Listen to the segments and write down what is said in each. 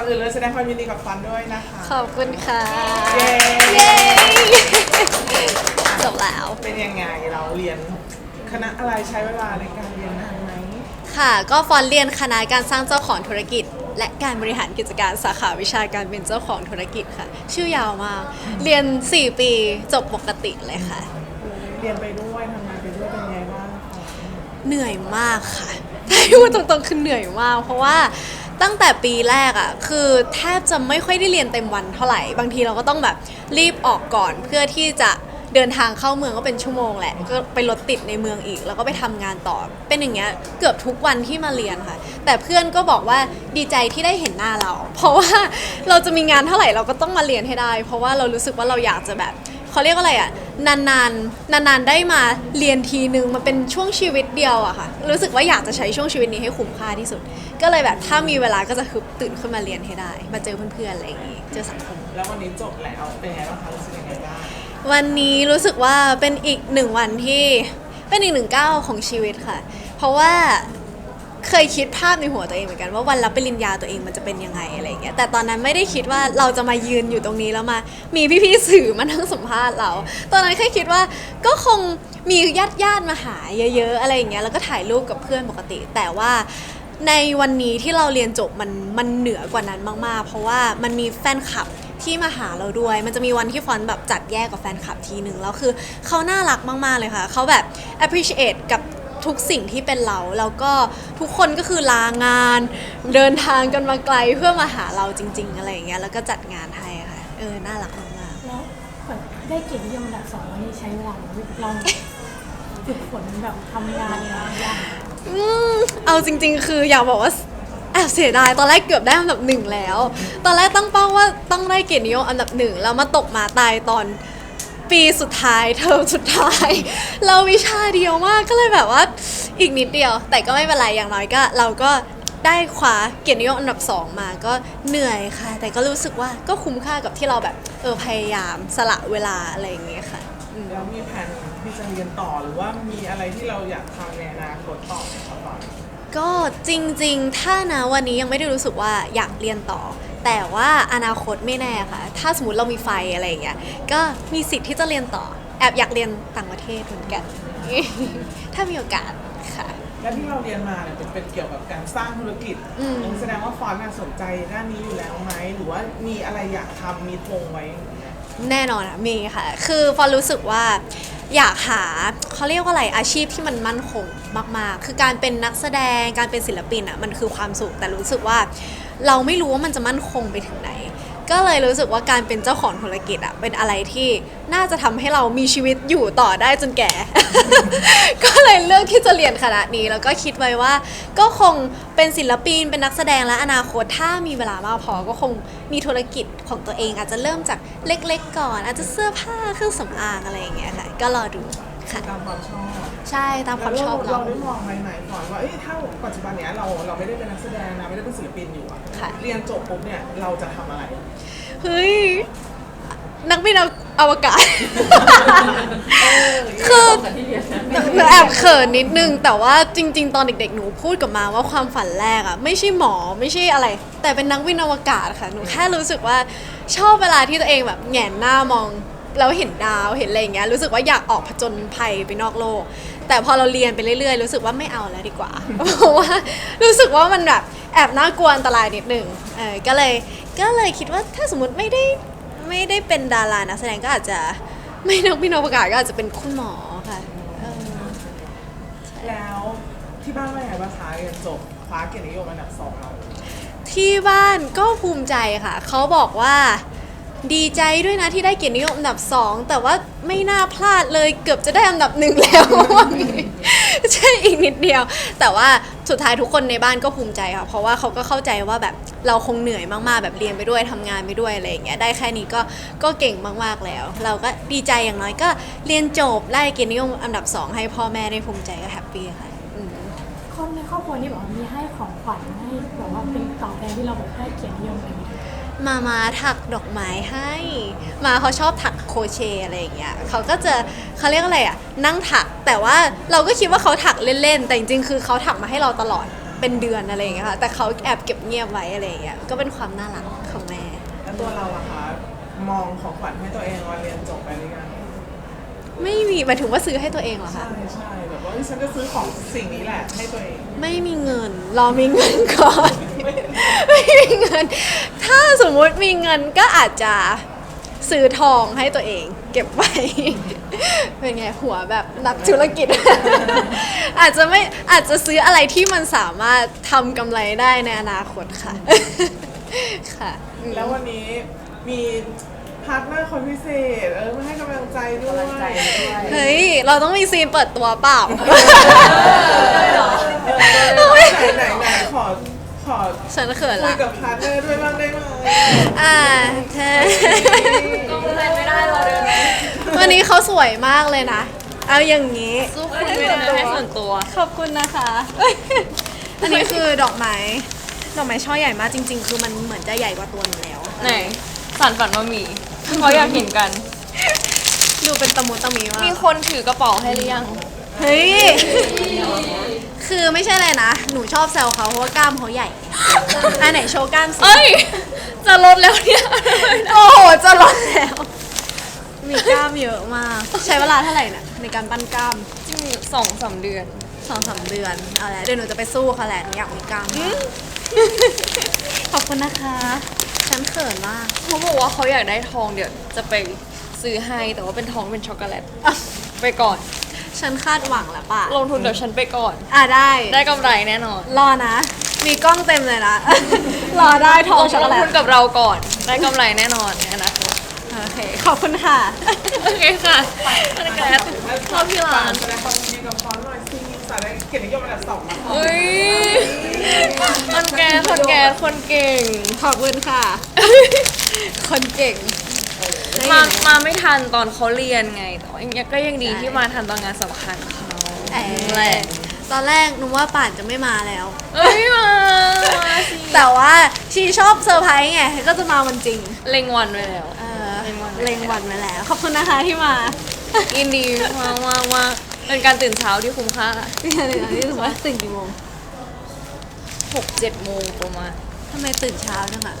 ก่อนอื่นเลยแสดงความยินดีกับฟันด้วยนะคะขอบคุณค่ะเย้เย้จบแล้ว เป็นยังไงเราเรียนคณะอะไรใช้เวลาในการเรียนนานไหมค่ะก็ฟอนเรียนคณะการสร้างเจ้าของธุรกิจ และการบริหารกิจการสาขาวิชาการเป็นเจ้าของธุรกิจค่ะ ชื่อยาวมาก เรียน 4 ปีจบปกติเลยค่ะ เรียนไปด้วยทำงานไปด้วยเป็นยังไงบ้างคะเหนื่อยมากค่ะถ้าพูดตรงๆคือเหนื่อยมาก เพราะว่า ตั้งแต่ปีแรกอะ่ะคือแทบจะไม่ค่อยได้เรียนเต็มวันเท่าไหร่ บางทีเราก็ต้องแบบรีบออกก่อนเพื่อที่จะเดินทางเข้าเมืองก็เป็นชั่วโมงแหละ ก็ไปรถติดในเมืองอีก แล้วก็ไปทำงานต่อ เป็นอย่างเงี้ยเกือบทุกวันที่มาเรียนค่ะ แต่เพื่อนก็บอกว่าดีใจที่ได้เห็นหน้าเรา เพราะว่าเราจะมีงานเท่าไหร่เราก็ต้องมาเรียนให้ได้ เพราะว่าเรารู้สึกว่าเราอยากจะแบบ เขาเรียกว่าอะไรอะนานๆนานๆได้มาเรียนทีนึงมันเป็นช่วงชีวิตเดียวอะค่ะ รู้สึกว่าอยากจะใช้ช่วงชีวิตนี้ให้คุ้มค่าที่สุด ก็เลยแบบถ้ามีเวลาก็จะคือตื่นขึ้นมาเรียนให้ได้ มาเจอเพื่อนๆอะไรอย่างงี้เจอสังคม แล้ววันนี้จบแล้วเป็นยังไงบ้างคะรู้สึกยังไงบ้าง วันนี้รู้สึกว่าเป็นอีกหนึ่งวันที่เป็นอีกหนึ่งก้าวของชีวิตค่ะ เพราะว่า เคยคิดภาพในหัวตัวเองเหมือนกันว่าวันรับปริญญาตัวเองมันจะเป็นยังไงอะไรเงี้ยแต่ตอนนั้นไม่ได้คิดว่าเราจะมายืนอยู่ตรงนี้แล้วมา มีพี่ๆสื่อมานั่งสัมภาษณ์เรา ตอนนั้นแค่คิดว่าก็คงมีญาติญาติมาหาเยอะ ๆ อะไรอย่างเงี้ยแล้วก็ถ่ายรูปกับเพื่อนปกติ แต่ว่าในวันนี้ที่เราเรียนจบมันมันเหนือกว่านั้นมากๆ เพราะว่ามันมีแฟนคลับที่มาหาเราด้วย มันจะมีวันที่ฟอนต์แบบจัดแยกกับแฟนคลับทีหนึ่งแล้วคือเขาน่ารักมากๆเลยค่ะ เขาแบบ appreciate กับ ทุกสิ่งที่เป็นเรา แล้วก็ทุกคนก็คือลางาน เดินทางกันมาไกลเพื่อมาหาเราจริง ๆ อะไรอย่างเงี้ยแล้วก็จัดงานให้ค่ะเออน่ารักมากแล้วแบบได้เกียรตินิยมอันดับสองวันนี้ใช้เวลาเราฝึกฝนแบบทำงานอะไรอย่างเงี้ยๆอืมเอาจริง ๆ คืออยากบอกว่าแอบเสียดายตอนแรกเกือบได้อันดับหนึ่งแล้ว ตอนแรกตั้งเป้าว่าต้องได้เกียรตินิยมอันดับหนึ่งแล้วมาตกมาตายตอน ปีสุดท้ายเทอมสุดท้าย เราวิชาเดียวมากก็เลยแบบว่าอีกนิดเดียว แต่ก็ไม่เป็นไรอย่างน้อยก็ เราก็ได้คว้าเกียรตินิยมอันดับสองมาก็เหนื่อยค่ะ แต่ก็รู้สึกว่าก็คุ้มค่ากับที่เราแบบเออพยายามสละเวลาอะไรอย่างเงี้ยค่ะอืมแล้วมีแผนที่จะเรียนต่อหรือว่ามีอะไรที่เราอยากทำในอนาคตต่อไหมคะฟันก็จริงๆ ถ้านะวันนี้ยังไม่ได้รู้สึกว่าอยากเรียนต่อ แต่ว่าอนาคตไม่แน่ค่ะ ถ้าสมมติเรามีไฟอะไรอย่างเงี้ย ก็มีสิทธิ์ที่จะเรียนต่อ แอบอยากเรียนต่างประเทศเหมือนกัน ถ้ามีโอกาสค่ะ และที่เราเรียนมาเนี่ยเป็นเป็นเกี่ยวกับการสร้างธุรกิจอืม แสดงว่าฟอนต์น่ะสนใจด้านนี้อยู่แล้วไหมหรือว่ามีอะไรอยากทำมีธงไว้แน่นอนอะมีค่ะ คือฟอนรู้สึกว่าอยากหาเขาเรียกว่าอะไรอาชีพที่มันมั่นคงมาก ๆ คือการเป็นนักแสดงการเป็นศิลปินอะมันคือความสุขแต่รู้สึกว่า เราไม่รู้ว่ามันจะมั่นคงไปถึงไหน ก็เลยรู้สึกว่าการเป็นเจ้าของธุรกิจอะเป็นอะไรที่น่าจะทำให้เรามีชีวิตอยู่ต่อได้จนแก่ ก็เลยเลือกที่จะเรียนคณะนี้ แล้วก็คิดไว้ว่า ก็คงเป็นศิลปินเป็นนักแสดงและอนาคตถ้ามีเวลามากพอก็คงมีธุรกิจของตัวเอง อาจจะเริ่มจากเล็ก ๆ ก่อน อาจจะเสื้อผ้าเครื่องสำอางอะไรอย่างเงี้ยค่ะก็รอดู ค่ะตามความชอบใช่ตามความชอบแล้วเราเราได้มองไหมไหมก่อนว่าเอ้ยถ้าปัจจุบันเนี้ยเราเราไม่ได้เป็นนักแสดงนะไม่ได้เป็นศิลปินอยู่อะค่ะ เรียนจบปุ๊บเนี่ยเราจะทำอะไร เฮ้ย นักบินอวกาศ คือหนูแอบเขินนิดนึง แต่ว่าจริง ๆ ตอนเด็ก ๆ หนูพูดกับมาว่าความฝันแรกอะไม่ใช่หมอไม่ใช่อะไร แต่เป็นนักบินอวกาศค่ะ หนูแค่รู้สึกว่าชอบเวลาที่ตัวเองแบบแหงนหน้ามอง แล้วเห็นดาวเห็นอะไรอย่างเงี้ยรู้สึกว่าอยากออกผจญภัยไปนอกโลก แต่พอเราเรียนไปเรื่อยๆ รู้สึกว่าไม่เอาแล้วดีกว่า เพราะว่ารู้สึกว่ามันแบบแอบน่ากลัวอันตรายนิดหนึ่งเออก็เลยก็เลยคิดว่าถ้าสมมติไม่ได้ไม่ได้เป็นดารานักแสดงก็อาจจะไม่นักบินอวกาศก็อาจจะเป็นคุณหมอค่ะเออแล้วที่บ้านว่าไงบ้างคะเรียนจบคว้าเกียรตินิยมอันดับสองเราที่บ้านก็ภูมิใจค่ะ เขาบอกว่า ดีใจด้วยนะที่ได้เกียรตินิยมอันดับสองแต่ว่าไม่น่าพลาดเลยเกือบจะได้อันดับหนึ่งแล้ววันนี้ใช่อีกนิดเดียว แต่ว่าสุดท้ายทุกคนในบ้านก็ภูมิใจค่ะเพราะว่าเขาก็เข้าใจว่าแบบเราคงเหนื่อยมากๆ แบบเรียนไปด้วยทำงานไปด้วยอะไรอย่างเงี้ยได้แค่นี้ก็ก็เก่งมากๆแล้ว เราก็ดีใจอย่างน้อยก็เรียนจบได้เกียรตินิยมอันดับสองให้พ่อแม่ได้ภูมิใจก็แฮปปี้ค่ะคนในครอบครัวนี่บบว่ามีให้ของขวัญให้แบบว่าเป็นตอบแทนที่เราแบบได้เกียรตินิยมอะไร มามาถักดอกไม้ให้ มาเขาชอบถักโครเชต์อะไรอย่างเงี้ยเขาก็จะเขาเรียกอะไรอะนั่งถักแต่ว่าเราก็คิดว่าเขาถักเล่นๆ แต่จริงๆคือเขาถักมาให้เราตลอดเป็นเดือนอะไรอย่างเงี้ยค่ะแต่เขาแอบเก็บเงียบไว้อะไรอย่างเงี้ยก็เป็นความน่ารักของแม่ แล้วตัวเราอะคะมองของขวัญให้ตัวเองวันเรียนจบไปหรือยังไม่มีหมายถึงว่าซื้อให้ตัวเองเหรอใช่คะใช่แบบ ว่าเฮ้ยฉันจะซื้อของสิ่งนี้แหละให้ตัวเอง ไม่มีเงินรอมีเงินก่อน ไม่มีเงิน ถ้าสมมุติมีเงินก็อาจจะซื้อทองให้ตัวเอง เก็บไว้ เป็นไงหัวแบบนักธุรกิจ อาจจะไม่อาจจะซื้ออะไรที่มันสามารถทำกำไรได้ในอนาคตค่ะ ค่ะอืมแล้ววันนี้มีพาร์ทเนอร์คนพิเศษ เออมาให้กำลังใจด้วย เฮ้ย เราต้องมีซีนเปิดตัวเปล่าเออไหนไหนไหนขอขอฉันเขินคุยละกับพาร์ทเนอร์ด้วยบ้างได้ไหมอ่าเธอไม่ได้เราเดินวันนี้เขาสวยมากเลยนะ เอาอย่างนี้ สู้คุณไม่ได้ให้ส่วนตัวขอบคุณนะคะอันนี้คือดอกไม้ ดอกไม้ช่อใหญ่มากจริง ๆ คือมันเหมือนจะใหญ่กว่าตัวหนูแล้ว ไหนสันฝันมามี เขาอยากเห็นกัน ดูเป็นตะมุตะมีมากมีคนถือกระเป๋าให้หรือยังเฮ้ย คือไม่ใช่อะไรนะ หนูชอบแซวเขาเพราะว่ากล้ามเขาใหญ่ อันไหนโชว์กล้ามสิ เอ้ย จะลดแล้วเนี่ยโอ้โห จะร้อนแล้ว มีกล้ามเยอะมาก ใช้เวลาเท่าไหร่น่ะในการปั้นกล้ามจริงสองสามเดือนสองสามเดือนเอาละเดี๋ยวหนูจะไปสู้เขาแหละหนูอยากมีกล้ามมากขอบคุณนะคะ ฉันเขินมากเขาบอกว่าเขาอยากได้ทองเดี๋ยวจะไปซื้อให้แต่ว่าเป็นทองเป็นช็อกโกแลตอะไปก่อน ฉันคาดหวังแล้วป่ะ ลงทุนเดี๋ยวฉันไปก่อน อะได้ ได้กำไรแน่นอน รอนะ มีกล้องเต็มเลยนะ รอได้ทองช็อกลโกงแลทุตนกับเราก่อน ได้กำไรแน่นอนในอนาคตโอเค ขอบคุณค่ะ โอเคค่ะช็อกโกแลตชอบที่ร้านแสดงความยินดีกับฟอนต์หน่อย สิสายได้เกียรตินิยมอันดับสองนะคะเฮ้ยคนแกคนแกคนเก่ง ขอบคุณค่ะ คนเก่ง มา มาไม่ทันตอนเขาเรียนไง แต่ว่ายังก็ยังดีที่มาทันตอนงานสำคัญเขาแหแหละละตอนแรกหนูว่าป่านจะไม่มาแล้วเอ้ยมามาสิแต่ว่าชีชอบเซอร์ไพรส์ไงก็จะมาวันจริง เล็งวันไว้แล้ว เออเล็งวันเล็งวันไว้แล้ว ขอบคุณนะคะที่มา ยินดีมากมากมาก เป็นการตื่นเช้าที่คุ้มค่าพี่อะไรนะที่ถือว่าตื่นกี่โมงหกเจ็ดโมงประมาณทำไมตื่นเช้าจังอะ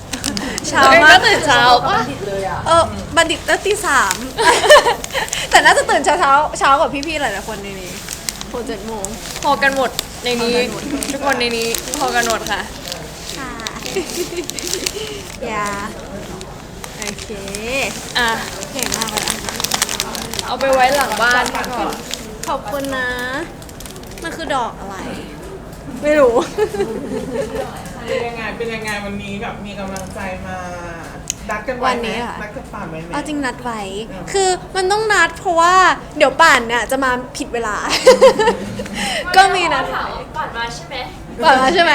เช้าตัวเองมาก็กตื่นเช้าปะเออบัณฑิตตั้งตีสามแต่น่าจะตื่นเช้าเช้าเช้ากว่าพี่ๆหลายๆคนในนี้หกเจ็ดโมงพอกันหมดในนี้ทุกคนในนี้พอกันหมดค่ะค่ะอย่าโอเคอะเก่งมากเลยอะเอาไปไว้หลังบ้านก่อน ขอบคุณนะ มันคือดอกอะไร ไม่รู้ เป็นยังไงเป็นยังไงวันนี้แบบมีกำลังใจมาดัดกันไว้วันไหมนี้เหรอดัดกันป่านไว้ไหม เอาจริงนัดไว้ อืม คือมันต้องนัดเพราะว่าเดี๋ยวป่านเนี่ยจะมาผิดเวลา ก็มีนัดก่อนมาใช่ไหมป่านมาใช่ไหม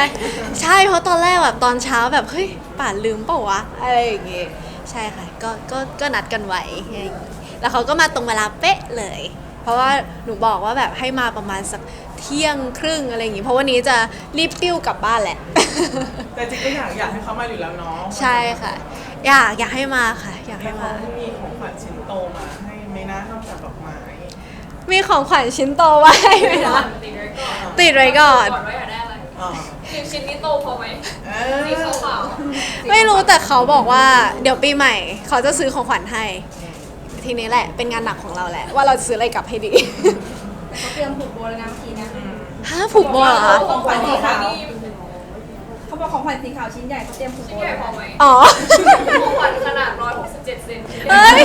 ใช่ เพราะตอนแรกแบบตอนเช้าแบบเฮ้ยป่านลืมเปล่าวะอะไรอย่างงี้ ใช่ค่ะ ก็ ก็ ก็นัดกันไว้อะไรอย่างงี้แล้วเขาก็มาตรงเวลาเป๊ะเลย เพราะว่าหนูบอกว่าแบบให้มาประมาณสักเที่ยงครึ่งอะไรอย่างงี้ เพราะวันนี้จะรีบติ้วกลับบ้านแหละ แต่จริงก็อยากอยากให้เขามาอยู่แล้วเนาะใช่ค่ะ อยากอยากให้มาค่ะ อยากแล้ให้วเขามามีของขวัญชิ้นโตมาให้ไหม่นะนอกจากดอกไม้มีของขวัญชิ้นโตไว้ไหมนะติดไว้ก่อนติดไว้ก่อนก่อนว่าอยากได้อะไรอ่าคือชิ้นนี้โตพอไหมเอสีอขาวไม่รู้แต่เขาบอกว่า เดี๋ยวปีใหม่ เขาจะซื้อของขวัญให้ ทีนี้แหละ เป็นงานหนักของเราแหละ ว่าเราจะซื้ออะไรกลับให้ดี เขาเตรียมผูกโบแล้วนะเมื่อกี้นะฮะผูกโบเหรอคะของขวัญสีขาวนี่เขาบอกของขวัญสีขาวชิ้นใหญ่เขาเตรียมผูกโบชิ้นใหญ่พอไหมอ๋อ ของขวัญขนาด 167 เซนเอ้ย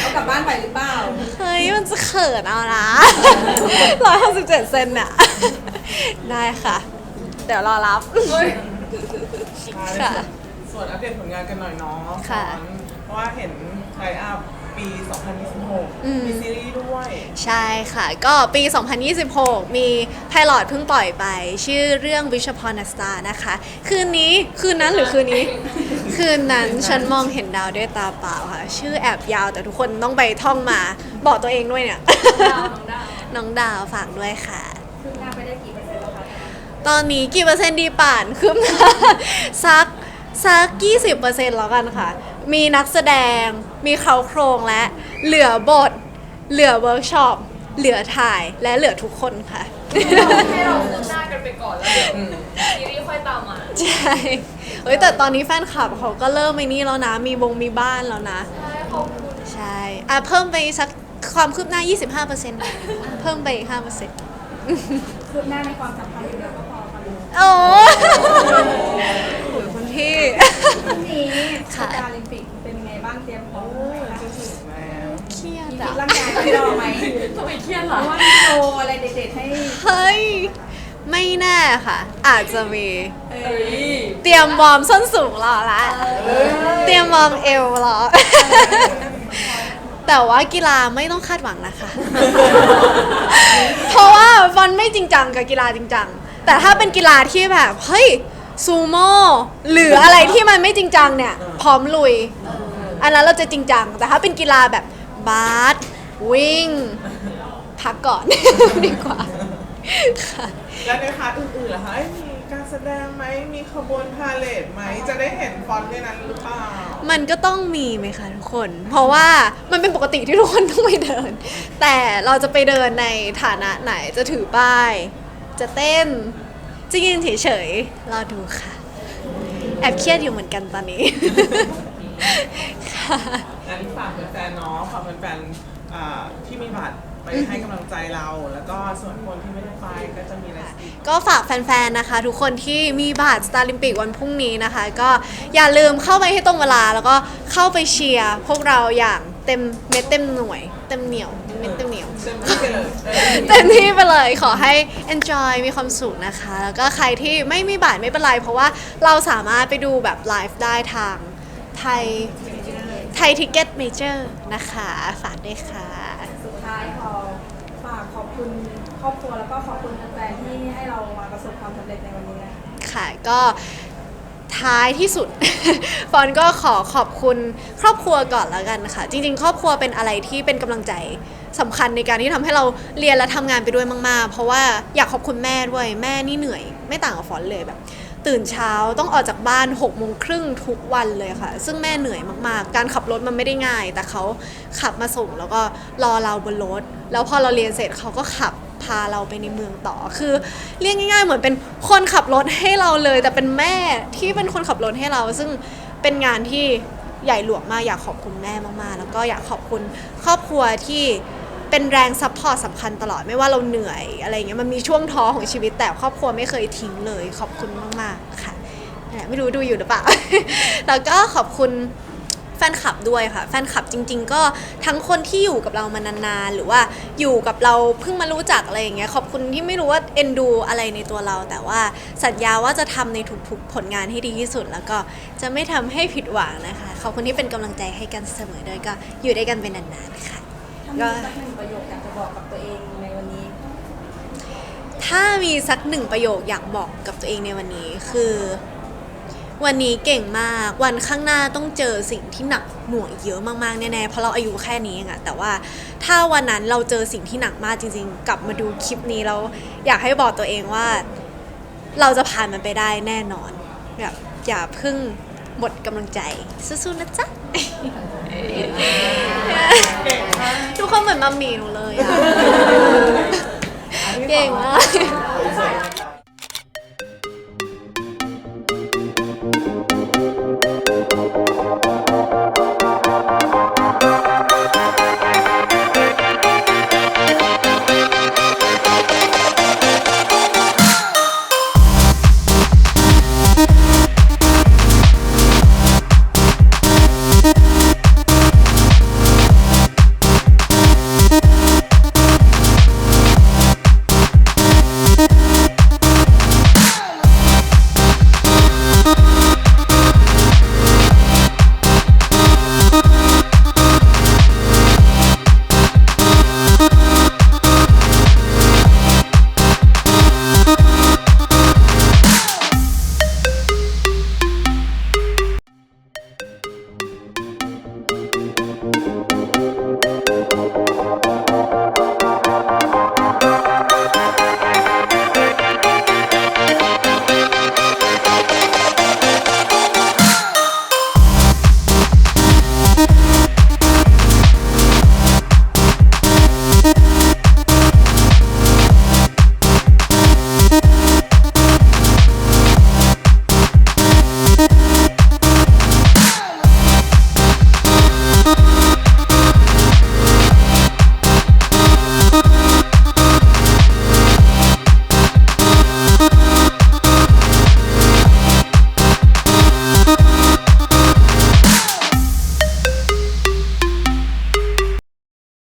เอากลับบ้านไปหรือเปล่าเฮ้ย มันจะเขินเอานะร้อยห้าสิบเจ็ดเซนน่ะ ได้ค่ะ เดี๋ยวรอรับ เฮ้ย ค่ะ ส่วนอัปเดตผลงานกันหน่อยเนาะค่ะ เพราะว่าเห็นไลน์อัพปี อืม 2026 มีซีรีส์ด้วย ใช่ค่ะ ก็ปี 2026 มีไพลอตเพิ่งปล่อยไป ชื่อเรื่อง Wish Upon a Star นะคะ คืนนี้คืนนั้นหรือคืนนี้ คืนนั้นฉันมองเห็นดาวด้วยตาเปล่าค่ะ ชื่อแอบยาวแต่ทุกคนต้องไปท่องมา บอกตัวเองด้วยเนี่ย น้องดาวฝากด้วยค่ะ คืบหน้าไปได้กี่เปอร์เซ็นต์แล้วคะตอนนี้กี่เปอร์เซ็นต์ดีป่าน คืบหน้าสักสักยี่สิบเปอร์เซ็นต์แล้วกันค่ะ มีนักแสดง มีเขาโครงและ เหลือบท เหลือเวิร์กช็อป เหลือถ่ายและเหลือทุกคนค่ะ ให้เราคืบหน้ากันไปก่อนแล้วเดี๋ยวซีรีส์ค่อยตามมา ใช่เฮ้ยแต่ตอนนี้แฟนคลับเขาก็เริ่มไอ้นี่แล้วนะ มีบงมีบ้านแล้วนะ ใช่ขอบคุณใช่ อะเพิ่มไปสักความคืบหน้า 25%เพิ่มไปอีก5%คืบหน้าในความสัมพันธ์เดียวก็พอค่ะโอ้โหคุณพี่ พรุ่งนี้ค่ะสตาร์ลิมปิกเป็น รียดมีอะร่างกายไม่รอไหมทำไมเครียดเพล่ะราะว่ามีโชว์อะไรเด็ดๆให้เฮ้ย ไม่แน่ค่ะ อาจจะมี เอเฮ้อยเตรียมวอร์มส้นสูงรอละ เตรียมวอร์มเอวรอ แต่ว่ากีฬาไม่ต้องคาดหวังนะคะ เพราะว่าฟอนไม่จริงจังกับกีฬาจริงจัง แต่ถ้าเป็นกีฬาที่แบบ เฮ้ย ซูโม่หรืออะไรที่มันไม่จริงจังเนี่ย พร้อมลุย อันนั้นเราจะจริงจัง แต่ถ้าเป็นกีฬาแบบ บาสวิ่ง พักก่อน ดีกว่าค่ะแล้วในพาร์ทอื่นๆล่ะคะเอ้ยมีการแสดงไหมมีขบวนพาเลทไหม จะได้เห็นฟอนต์ในนั้นหรือเปล่า มันก็ต้องมีไหมคะทุกคน เพราะว่ามันเป็นปกติที่ทุกคนต้องไปเดิน แต่เราจะไปเดินในฐานะไหนจะถือป้าย จะเต้น จะยืนเฉยๆรอดูค่ะ แอบเครียดอยู่เหมือนกันตอนนี้ ค่ะ งั้นฝากแฟนๆเนาะฝากแฟนๆอ่าที่มีบัตรไปให้กำลังใจเรา แล้วก็ส่วนคนที่ไม่ได้ไปก็จะมีไลฟ์สตรีมก็ฝากแฟนๆ นะคะ ทุกคนที่มีบัตรสตาร์ลิมปิกวันพรุ่งนี้นะคะ ก็อย่าลืมเข้าไปให้ตรงเวลาแล้วก็เข้าไปเชียร์พวกเราอย่างเต็มเม็ดเต็มหน่วย เต็มเหนียวเม็ดเต็มเหนียว เต็มที่ไปเลยเออเต็มที่ไปเลยขอให้ enjoy มีความสุขนะคะ แล้วก็ใครที่ไม่มีบัตรไม่เป็นไร เพราะว่าเราสามารถไปดูแบบไลฟ์ได้ทางไทย ไทยทิกเก็ตเมเจอร์นะคะ ฝากด้วยค่ะ สุดท้ายขอฝากขอบคุณครอบครัวแล้วก็ขอบคุณแฟนๆที่ให้เรามาประสบความสำเร็จในวันนี้นะคะค่ะก็ท้ายที่สุด ฟอนก็ขอขอบคุณครอบครัวก่อนแล้วกันค่ะ จริง ๆ ครอบครัวเป็นอะไรที่เป็นกำลังใจสำคัญในการที่ทำให้เราเรียนและทำงานไปด้วยมาก ๆ เพราะว่าอยากขอบคุณแม่ด้วยแม่นี่เหนื่อย ไม่ต่างกับฟอนเลยแบบ ตื่นเช้าต้องออกจากบ้าน6กโมงครึ่งทุกวันเลยค่ะ ซึ่งแม่เหนื่อยมากๆ การขับรถมันไม่ได้ง่าย แต่เขาขับมาส่งแล้วก็รอเราบนรถ แล้วพอเราเรียนเสร็จเขาก็ขับพาเราไปในเมืองต่อ คือเรียกง่าย ๆ เหมือนเป็นคนขับรถให้เราเลย แต่เป็นแม่ที่เป็นคนขับรถให้เรา ซึ่งเป็นงานที่ใหญ่หลวงมากอยากขอบคุณแม่มากๆ แล้วก็อยากขอบคุณครอบครัวที่ เป็นแรงซัพพอร์ตสำคัญตลอดไม่ว่าเราเหนื่อยอะไรเงี้ยมันมีช่วงท้อของชีวิตแต่ครอบครัวไม่เคยทิ้งเลยขอบคุณมากๆค่ะนั่นแหละไม่รู้ดูอยู่หรือเปล่า แล้วก็ขอบคุณแฟนคลับด้วยค่ะ แฟนคลับจริง ๆ ก็ทั้งคนที่อยู่กับเรามานานๆ หรือว่าอยู่กับเราเพิ่งมารู้จักอะไรอย่างเงี้ยขอบคุณที่ไม่รู้ว่าเอ็นดูอะไรในตัวเรา แต่ว่าสัญญาว่าจะทำในทุกๆผลงานให้ดีที่สุด แล้วก็จะไม่ทำให้ผิดหวังนะคะ ขอบคุณที่เป็นกำลังใจให้กันเสมอด้วยก็อยู่ด้วยกันเป็นนานๆค่ะ ถ้ามีสักหนึ่งประโยคอยากจะบอกกับตัวเองในวันนี้ ถ้ามีสักหนึ่งประโยคอยากบอกกับตัวเองในวันนี้คือ วันนี้เก่งมากวันข้างหน้าต้องเจอสิ่งที่หนักหน่วงเยอะมากๆแน่ๆเพราะเราอายุแค่นี้เองอะแต่ว่าถ้าวันนั้นเราเจอสิ่งที่หนักมากจริง ๆ กลับมาดูคลิปนี้แล้วอยากให้บอกตัวเองว่า เราจะผ่านมันไปได้แน่นอนแบบอย่าเพึ่งหมดกำลังใจสู้ๆนะจ๊ะ ทุกคนเหมือนมัมมี่หนูเลยอะเก่งมาก